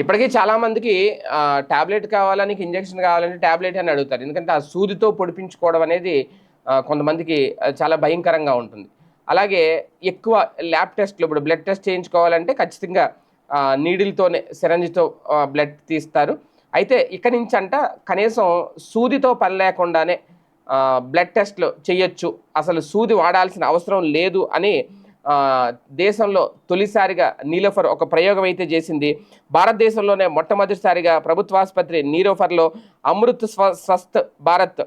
ఇప్పటికీ చాలా మందికి టాబ్లెట్ కావాలని ఇంజెక్షన్ కావాలంటే టాబ్లెట్ అని అడుగుతారు. ఎందుకంటే ఆ సూదితో పొడిపించుకోవడం అనేది కొంతమందికి చాలా భయంకరంగా ఉంటుంది. అలాగే ఎక్కువ ల్యాబ్ టెస్ట్లు ఇప్పుడు బ్లడ్ టెస్ట్ చేయించుకోవాలంటే ఖచ్చితంగా నీడిల్తోనే సిరంజితో బ్లడ్ తీస్తారు. అయితే ఇక్కడి నుంచి అంట కనీసం సూదితో పని లేకుండానే బ్లడ్ టెస్ట్లు చేయొచ్చు అసలు సూది వాడాల్సిన అవసరం లేదు అని దేశంలో తొలిసారిగా నీలోఫర్ ఒక ప్రయోగం అయితే చేసింది. భారతదేశంలోనే మొట్టమొదటిసారిగా ప్రభుత్వాసుపత్రి నీలోఫర్లో అమృత్ స్వ స్వస్థ్ భారత్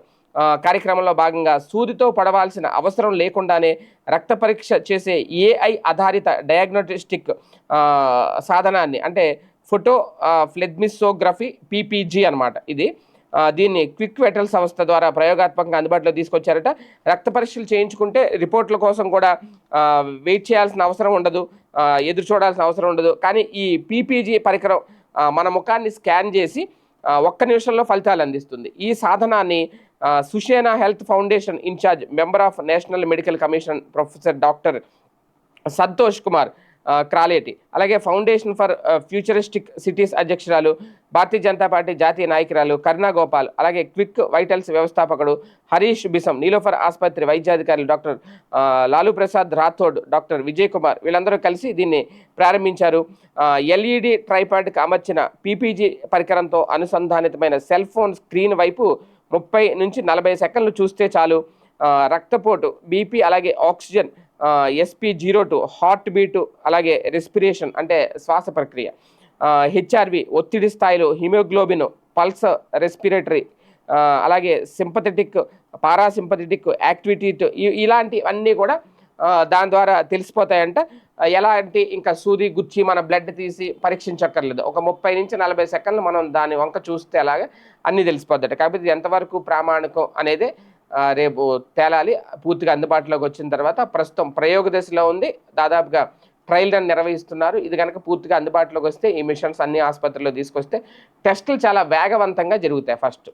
కార్యక్రమంలో భాగంగా సూదితో పడవలసిన అవసరం లేకుండానే రక్త పరీక్ష చేసే ఏఐ ఆధారిత డయాగ్నోస్టిక్ సాధనాన్ని అంటే ఫోటో ఫ్లెగ్మిసోగ్రఫీ పీపీజీ అన్నమాట ఇది. దీన్ని క్విక్ వెటల్ సంస్థ ద్వారా ప్రయోగాత్మకంగా అందుబాటులో తీసుకొచ్చారట. రక్త పరీక్షలు చేయించుకుంటే రిపోర్ట్ల కోసం కూడా వెయిట్ చేయాల్సిన అవసరం ఉండదు ఎదురు చూడాల్సిన అవసరం ఉండదు. కానీ ఈ పీపీజీ పరికరం మన ముఖాన్ని స్కాన్ చేసి ఒక్క నిమిషంలో ఫలితాలు అందిస్తుంది. ఈ సాధనాన్ని Sushena health foundation in charge member of national medical commission professor doctor Santosh Kumar Kraleti. అలాగే ఫౌండేషన్ ఫర్ ఫ్యూచరిస్టిక్ సిటీస్ అధ్యక్షురాలు భారతీయ జనతా పార్టీ జాతీయ నాయకురాలు కరుణా గోపాల్ అలాగే క్విక్ వైటల్స్ వ్యవస్థాపకుడు హరీష్ బిసం నీలోఫర్ ఆసుపత్రి వైద్యాధికారులు డాక్టర్ లాలూ ప్రసాద్ రాథోడ్ డాక్టర్ విజయ్ కుమార్ వీళ్ళందరూ కలిసి దీన్ని ప్రారంభించారు. ఎల్ఈడి ట్రైపాడ్కి అమర్చిన పీపీజీ పరికరంతో అనుసంధానితమైన సెల్ ఫోన్ స్క్రీన్ వైపు ముప్పై నుంచి నలభై సెకండ్లు చూస్తే చాలు. రక్తపోటు బీపీ అలాగే oxygen SP zero two heart beat అలాగే రెస్పిరేషన్ అంటే శ్వాస ప్రక్రియ. హెచ్ఆర్వి ఒత్తిడి స్థాయిలు హిమోగ్లోబిన్ పల్స్ రెస్పిరేటరీ అలాగే సింపథెటిక్ పారాసింపథెటిక్ యాక్టివిటీ ఇలాంటివన్నీ కూడా దాని ద్వారా తెలిసిపోతాయంట. ఎలాంటి ఇంకా సూది గుచ్చి మన బ్లడ్ తీసి పరీక్షించక్కర్లేదు. ఒక ముప్పై నుంచి నలభై సెకండ్లు మనం దాని వంక చూస్తే అలాగా అన్నీ తెలిసిపోద్దట కాకపోతే ఇది ఎంతవరకు ప్రామాణికం అనేది రేపు తేలాలి. పూర్తిగా అందుబాటులోకి వచ్చిన తర్వాత ప్రస్తుతం ప్రయోగ దశలో ఉంది. దాదాపుగా ట్రయల్ రన్ నిర్వహిస్తున్నారు. ఇది కనుక పూర్తిగా అందుబాటులోకి వస్తే ఈ మిషన్స్ అన్ని ఆసుపత్రుల్లో తీసుకొస్తే టెస్టులు చాలా వేగవంతంగా జరుగుతాయి ఫస్ట్.